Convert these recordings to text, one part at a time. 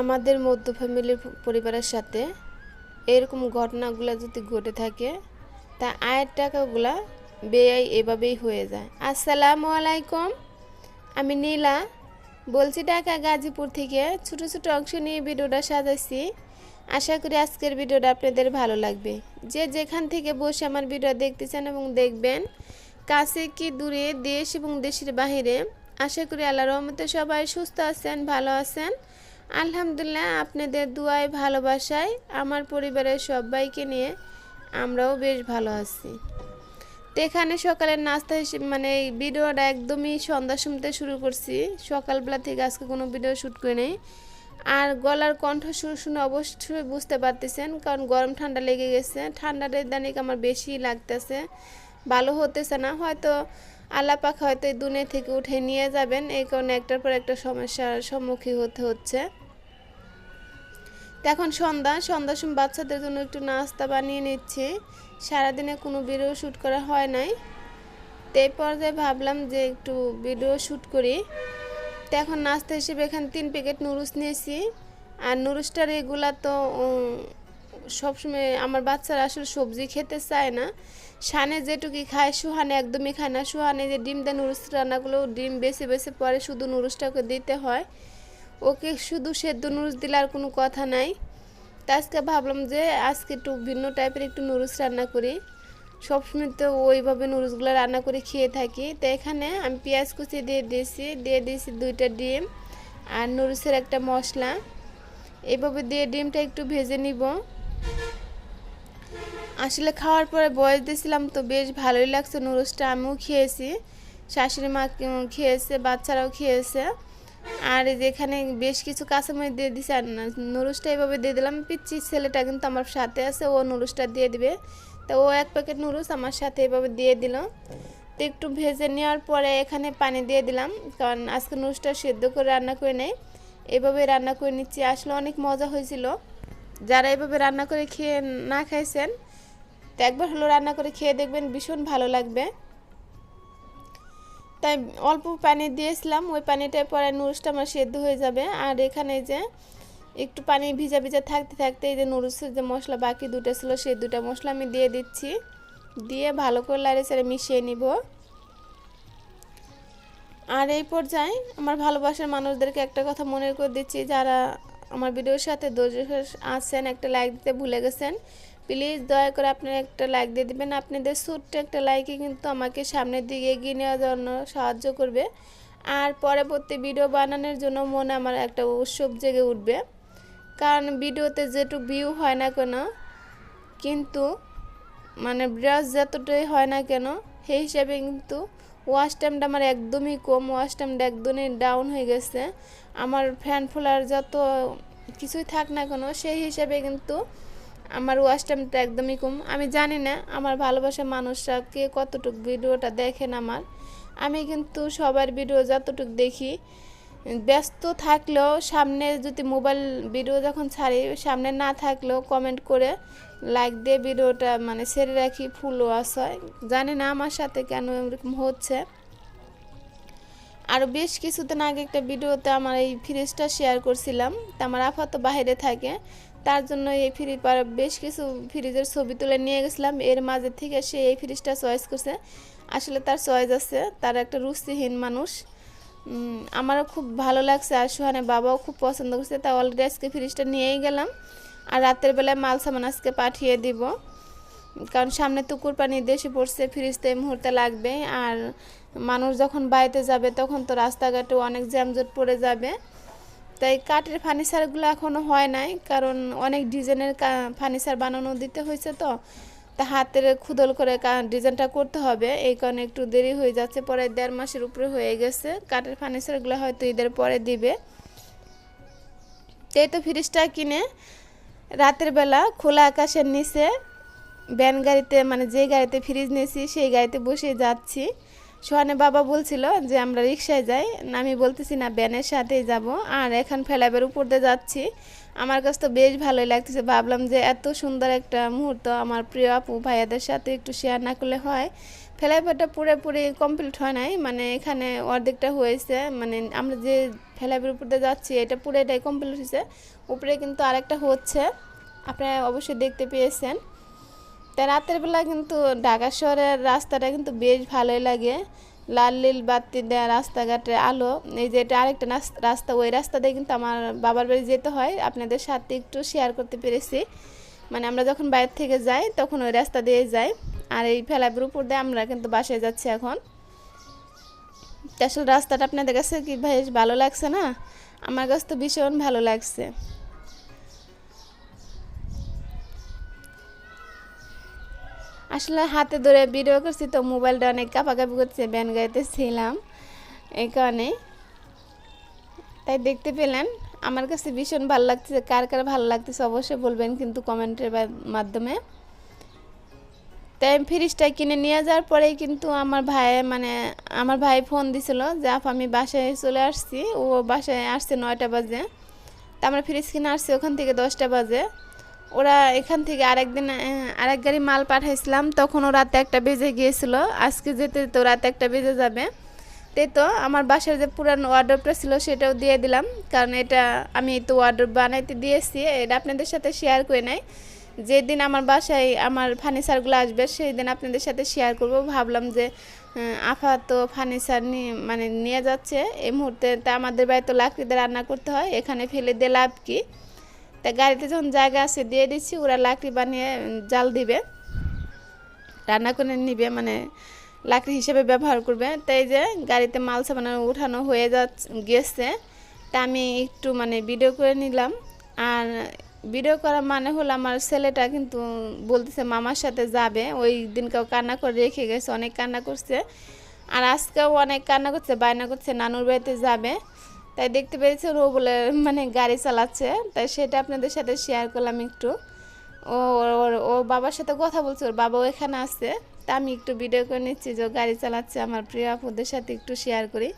আমাদের মধ্য ফ্যামিলির পরিবারের সাথে এরকম ঘটনাগুলো যদি ঘটে থাকে, তা আয়ের টাকাগুলা বেআই এভাবেই হয়ে যায়। আসসালামু আলাইকুম, আমি নীলা। বলছি ঢাকা গাজীপুর থেকে ছোট ছোট অংশ নিয়ে ভিডিওটা সাজাইছি। আশা করি আজকের ভিডিওটা আপনাদের ভালো লাগবে। যে যেখান থেকে বসে আমার ভিডিও দেখতেছেন এবং দেখবেন, কাছে কি দূরে দেশ এবং দেশের বাহিরে, আশা করি আল্লাহ রহমতে সবাই সুস্থ আছেন, ভালো আছেন। আলহামদুলিল্লাহ, আপনাদের দুয়ায় ভালোবাসায় আমার পরিবারের সবাইকে নিয়ে আমরাও বেশ ভালো আছি। তো এখানে সকালের নাস্তা হিসেবে মানে এই ভিডিওটা একদমই সন্ধ্যার সময়তে শুরু করছি। সকালবেলা থেকে আজকে কোনো ভিডিও শ্যুট করে নেই। আর গলার কণ্ঠ সুর শুনে অবশ্যই বুঝতে পারতেছেন, কারণ গরম ঠান্ডা লেগে গেছে। ঠান্ডাটা দানিক আমার বেশি লাগতেছে। ভালো হতেছে না, হয়তো আল্লাহ পাক হয়তো এই দুনিয়া থেকে উঠে নিয়ে যাবেন। এই কারণে একটার পর একটা সমস্যার সম্মুখীন হতে হচ্ছে। এখন সন্ধ্যা, সন্ধ্যার সময় বাচ্চাদের জন্য একটু নাস্তা বানিয়ে নিচ্ছি। সারাদিনে কোনো ভিডিও শ্যুট করা হয় নাই। তো এই পর্যায়ে ভাবলাম যে একটু ভিডিও শ্যুট করি। তো এখন নাস্তা হিসেবে এখানে তিন প্যাকেট নুডলস নিয়েছি। আর নুডলসটার এগুলা তো সবসময় আমার বাচ্চারা আসলে সবজি খেতে চায় না। সানে যেটুকুই খায়, সুহানে একদমই খায় না। সুহানে যে ডিম দেয় নুডলস রান্নাগুলো, ডিম বেছে বেছে পরে শুধু নুডলসটাকে দিতে হয়। ওকে শুধু সেদ্ধ নুডলস দিলে আর কোনো কথা নাই। তা আজকে ভাবলাম যে আজকে একটু ভিন্ন টাইপের একটু নুডলস রান্না করি। সবসময় তো ওইভাবে নুডলসগুলো রান্না করে খেয়ে থাকি। তো এখানে আমি পেঁয়াজ কুচি দিয়ে দিয়েছি দিয়ে দিয়েছি দুইটা ডিম আর নুডলসের একটা মশলা। এইভাবে দিয়ে ডিমটা একটু ভেজে নিব। আসলে খাওয়ার পরে বয়স দিয়েছিলাম তো বেশ ভালোই লাগছে নুডলসটা। আমিও খেয়েছি, শাশুড়ি মা খেয়েছে, বাচ্চারাও খেয়েছে। আর যেখানে বেশ কিছু কাঁচামরিচ দিয়ে দিছে, আর না- নুডলসটা এভাবে দিয়ে দিলাম। পিচ্ছি ছেলেটা কিন্তু আমার সাথে আছে, ও নুরুসটা দিয়ে দিবে। তো ও এক প্যাকেট নুরুস আমার সাথে এভাবে দিয়ে দিল। তো একটু ভেজে নেওয়ার পরে এখানে পানি দিয়ে দিলাম, কারণ আজকে নুরুসটা সেদ্ধ করে রান্না করে নেই। এভাবে রান্না করে নিচ্ছি, আসলে অনেক মজা হয়েছিল। যারা এভাবে রান্না করে খেয়ে না খাইছেন, তো একবার হলো রান্না করে খেয়ে দেখবেন ভীষণ ভালো লাগবে। তাই অল্প পানি দিয়েছিলাম, ওই পানিটায় পরে নুডলসটা আমার সেদ্ধ হয়ে যাবে। আর এখানে যে একটু পানি ভিজা ভিজা থাকতে থাকতে এই যে নুডলসের যে মশলা বাকি দুটো ছিল, সেই দুটো মশলা আমি দিয়ে দিচ্ছি। দিয়ে ভালো করে লাড়ে সেড়ে মিশিয়ে নিব। আর এই পর্যায়ে আমার ভালোবাসার মানুষদেরকে একটা কথা মনে করে দিচ্ছি, যারা আমার ভিডিওর সাথে ধৈর্য আছেন, একটা লাইক দিতে ভুলে গেছেন। প্লিজ দয়া করে আপনারা একটা লাইক দিয়ে দিবেন। আপনাদের ছোট্ট একটা লাইকে কিন্তু আমাকে সামনের দিকে এগিয়ে নেওয়ার জন্য সাহায্য করবে। আর পরবর্তী ভিডিও বানানোর জন্য মনে আমার একটা উৎসব জেগে উঠবে। কারণ ভিডিওতে যেটুকু ভিউ হয় না কেন, কিন্তু মানে ব্রাশ যতটাই হয় না কেন, সেই হিসাবে কিন্তু ওয়াশ টাইমটা আমার একদমই কম ওয়াশ টাইমটা একদমই ডাউন হয়ে গেছে। আমার ফ্যান ফোলার যত কিছুই থাক না কেন, সেই হিসাবে কিন্তু আমার ওয়াশ টাইমটা একদমই কম। আমি জানি না আমার ভালোবাসার মানুষরা কে কতটুকু ভিডিওটা দেখেন আমার। আমি কিন্তু সবার ভিডিও যতটুকু দেখি, ব্যস্ত থাকলেও সামনে যদি মোবাইল ভিডিও যখন ছাড়ি, সামনে না থাকলেও কমেন্ট করে লাইক দিয়ে ভিডিওটা মানে সেরে রাখি ফুল ওয়াশ হয়। জানি না আমার সাথে কেন এরকম হচ্ছে। আর বেশ কিছুদিন আগে একটা ভিডিওতে আমার এই ফ্রিজটা শেয়ার করছিলাম। তা আমার আফা বাইরে থাকে। তার জন্য এই ফ্রি বেশ কিছু ফ্রিজের ছবি তুলে নিয়ে গেছিলাম। এর মাঝে থেকে সে এই ফ্রিজটা চয়েস করছে। আসলে তার চয়েস আছে, তার একটা রুচিহীন মানুষ। আমারও খুব ভালো লাগছে আর সুহানের বাবাও খুব পছন্দ করছে। তা অলরেডি আজকে ফ্রিজটা নিয়েই গেলাম আর রাতের বেলায় মাল সামান আজকে পাঠিয়ে দিব। কারণ সামনে তুকুর পানি দেশে পড়ছে, ফ্রিজ তো এই মুহূর্তে লাগবে আর মানুষ যখন বাড়িতে যাবে, তখন তো রাস্তাঘাটে অনেক জ্যামজট পড়ে যাবে। তাই কাঠের ফার্নিচারগুলো এখনও হয় নাই, কারণ অনেক ডিজাইনের ফার্নিচার বানানো দিতে হয়েছে তো। তা হাতের খুদল করে ডিজাইনটা করতে হবে, এই কারণে একটু দেরি হয়ে যাচ্ছে, পরে দেড় মাসের উপরে হয়ে গেছে। কাঠের ফার্নিচারগুলো হয়তো ঈদের পরে দিবে। এই তো ফ্রিজটা কিনে রাতের বেলা খোলা আকাশের নিচে ভ্যান গাড়িতে মানে যে গাড়িতে ফ্রিজ নিয়েছি, সেই গাড়িতে বসে যাচ্ছি। সোহানের বাবা বলছিল যে, আমরা রিক্সায় যাই। আমি বলতেছি, না, ব্যানের সাথেই যাব। আর এখন ফেলাবের উপর দিয়ে যাচ্ছি। আমার কাছে তো বেশ ভালোই লাগতেছে। ভাবলাম যে, এত সুন্দর একটা মুহূর্ত আমার প্রিয় আপু ভাইয়াদের সাথে একটু শেয়ার না করলে হয়। ফ্লাইওভারটা পুরোপুরি কমপ্লিট হয় নাই। মানে এখানে অর্ধেকটা হয়েছে। মানে আমরা যে ফ্লাইওভারের উপর দিয়ে যাচ্ছি, এটা পুরোটাই কমপ্লিট হয়েছে। উপরে কিন্তু আরেকটা হচ্ছে। আপনারা অবশ্যই দেখতে পেয়েছেন। তা রাতের বেলা কিন্তু ঢাকা শহরের রাস্তাটা কিন্তু বেশ ভালোই লাগে। লাল নীল বাতি দেওয়া রাস্তাঘাটের আলো। এই যে এটা আরেকটা রাস্তা, ওই রাস্তা দিয়ে কিন্তু আমার বাবার বাড়ি যেতে হয়। আপনাদের সাথে একটু শেয়ার করতে পেরেছি। মানে আমরা যখন বাইরে থেকে যাই, তখন ওই রাস্তা দিয়ে যাই। আর এই ফেলাবের উপর দিয়ে আমরা কিন্তু বাসায় যাচ্ছি এখন। আসলে রাস্তাটা আপনাদের কাছে কি বেশ ভালো লাগছে না? আমার কাছে তো ভীষণ ভালো লাগছে। আসলে হাতে ধরে ভিডিও করছি তো মোবাইলটা অনেক কাপাকাপি করছে, ব্যান গাইতেছিলাম এই কারণে। তাই দেখতে পেলেন, আমার কাছে ভীষণ ভালো লাগতেছে, কার কার ভালো লাগতেছে অবশ্যই বলবেন কিন্তু কমেন্টের মাধ্যমে। তাই ফ্রিজটা কিনে নিয়ে যাওয়ার পরেই কিন্তু আমার ভাই মানে আমার ভাই ফোন দিছিল যে আপ আমি বাসায় চলে আসছি। ও বাসায় আসছে নয়টা বাজে। তা আমরা ফ্রিজ কিনে আসছি ওখান থেকে দশটা বাজে। ওরা এখান থেকে আরেকদিন আরেক গাড়ি মাল পাঠাইছিলাম, তখন ও রাতে একটা বেজে গিয়েছিল। আজকে যেতে তো রাতে একটা বেজে যাবে। তাই তো আমার বাসার যে পুরানো ওয়ার্ড্রপটা ছিল সেটাও দিয়ে দিলাম। কারণ এটা আমি তো ওয়ার্ড্রপ বানাইতে দিয়েছি, এটা আপনাদের সাথে শেয়ার করে নাই। যেদিন আমার বাসায় আমার ফার্নিচারগুলো আসবে সেই দিন আপনাদের সাথে শেয়ার করব। ভাবলাম যে আফা তো ফার্নিচার নিয়ে মানে নিয়ে যাচ্ছে। এই মুহূর্তে তা আমাদের বাড়িতে তো লাকড়িতে রান্না করতে হয়, এখানে ফেলে দিয়ে লাভ কি? তা গাড়িতে যখন জায়গা আছে দিয়ে দিচ্ছি ওরা লাকড়ি বানিয়ে জাল দিবে। রান্না করে নিবে মানে লাকড়ি হিসেবে ব্যবহার করবে। তাই যে গাড়িতে মাল সামান উঠানো হয়ে যাচ্ছে গেছে। তা আমি একটু মানে ভিডিও করে নিলাম। আর ভিডিও করা মানে হলো আমার ছেলেটা কিন্তু বলতেছে, মামার সাথে যাবে। ওই দিনকেও কান্না করে রেখে গেছে, অনেক কান্না করছে। আর আজকেও অনেক কান্না করছে, বায়না করছে, নানুর বাড়িতে যাবে। তাই দেখতে পেরেছেন ও বলে মানে গাড়ি চালাচ্ছে। তাই সেটা আপনাদের সাথে শেয়ার করলাম একটু। ও, ওর- ও বাবার সাথে কথা বলছে, ওর বাবাও এখানে আছে। তা আমি একটু ভিডিও করে নিচ্ছি যে গাড়ি চালাচ্ছে। আমার প্রিয় আপুদের সাথে একটু শেয়ার করি।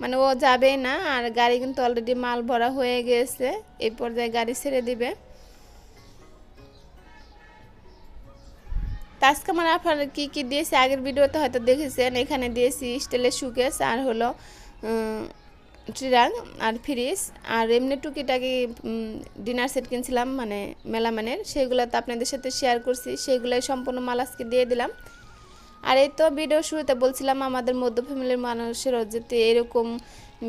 মানে ও যাবেই না, আর গাড়ি কিন্তু অলরেডি মাল ভরা হয়ে গেছে। এই পর্যায়ে গাড়ি ছেড়ে দিবে। আজকে আমার আপনার কী কী দিয়েছি? আগের ভিডিওতে হয়তো দেখেছেন। এখানে দিয়েছি স্টিলের সুকেস আর হলো ট্রিরাং আর ফ্রিজ আর এমনি টুকিটাকি ডিনার সেট কিনছিলাম মানে মেলামানের, সেগুলো তো আপনাদের সাথে শেয়ার করছি সেগুলো সম্পূর্ণ মাল আজকে দিয়ে দিলাম। আর এই তো ভিডিও শুরুতে বলছিলাম, আমাদের মধ্য ফ্যামিলির মানুষেরও যাতে এরকম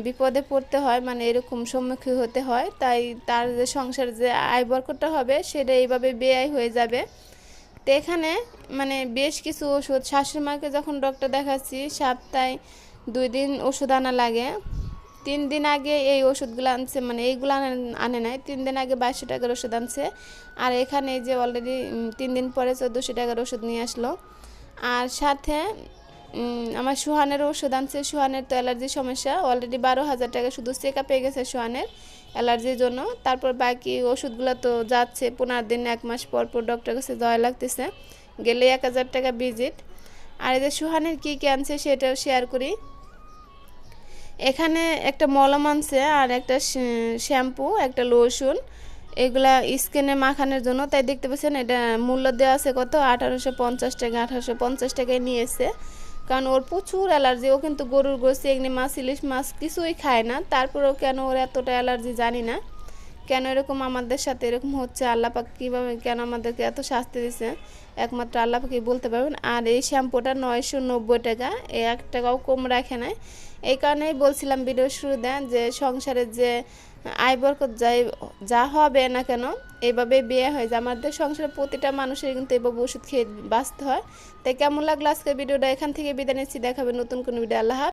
বিপদে পড়তে হয় মানে এরকম সম্মুখীন হতে হয়, তাই তার যে সংসার যে আয় বরকটটা হবে, সেটা এইভাবে বেআই হয়ে যাবে। তো এখানে মানে বেশ কিছু ওষুধ, শাশুড়ি মাকে যখন ডক্টর দেখাচ্ছি, সপ্তাহে দুই দিন ওষুধ আনা লাগে। তিন দিন আগে এই ওষুধগুলো আনছে মানে এইগুলো আনে- নাই। তিন দিন আগে বাইশশো টাকার ওষুধ আনছে। আর এখানে যে অলরেডি তিন দিন পরে চোদ্দোশো টাকার ওষুধ নিয়ে আসলো। আর সাথে আমার সুহানের ওষুধ আনছে। সুহানের তো অ্যালার্জির সমস্যা। অলরেডি বারো হাজার টাকা শুধু চেক আপে গেছে সুহানের অ্যালার্জির জন্য। তারপর বাকি ওষুধগুলো তো যাচ্ছে পনেরো দিন, এক মাস পর পর ডক্টর কাছে যাওয়া লাগতেছে। গেলে এক হাজার টাকা ভিজিট আর এই যে সুহানের কী কী আনছে সেটাও শেয়ার করি। এখানে একটা মলম আনছে আর একটা শ্যাম্পু, একটা লোশন। এগুলা স্কিনে মাখানোর জন্য। তাই দেখতে পাচ্ছেন এটা মূল্য দেওয়া আছে কত? আঠারোশো পঞ্চাশ টাকা, আঠারোশো পঞ্চাশ টাকায় নিয়েছে। কারণ ওর প্রচুর অ্যালার্জি। ও কিন্তু গরুর গোসি এগনি মাছ ইলিশ মাছ কিছুই খায় না। তারপরেও কেন ওর এতটা অ্যালার্জি জানি না। কেন এরকম আমাদের সাথে এরকম হচ্ছে? আল্লাপাক কীভাবে কেন আমাদেরকে এত শাস্তি দিচ্ছে একমাত্র আল্লাপাকই বলতে পারবেন। আর এই শ্যাম্পুটা নয়শো নব্বই টাকা। এ এক টাকাও কম রাখে নাই। এই কারণেই বলছিলাম ভিডিও শুরু দেন যে সংসারের যে আয় বরকত যাই, যা হবে না কেন এইভাবে বিয়ে হয়। যে আমাদের সংসারে প্রতিটা মানুষের কিন্তু এইভাবে ওষুধ খেয়ে বাঁচতে হয়। তাই কেমন লাগল আজকের ভিডিওটা? এখান থেকে বিদায় নিচ্ছি। দেখাবে নতুন কোনো ভিডিও। আল্লাহ।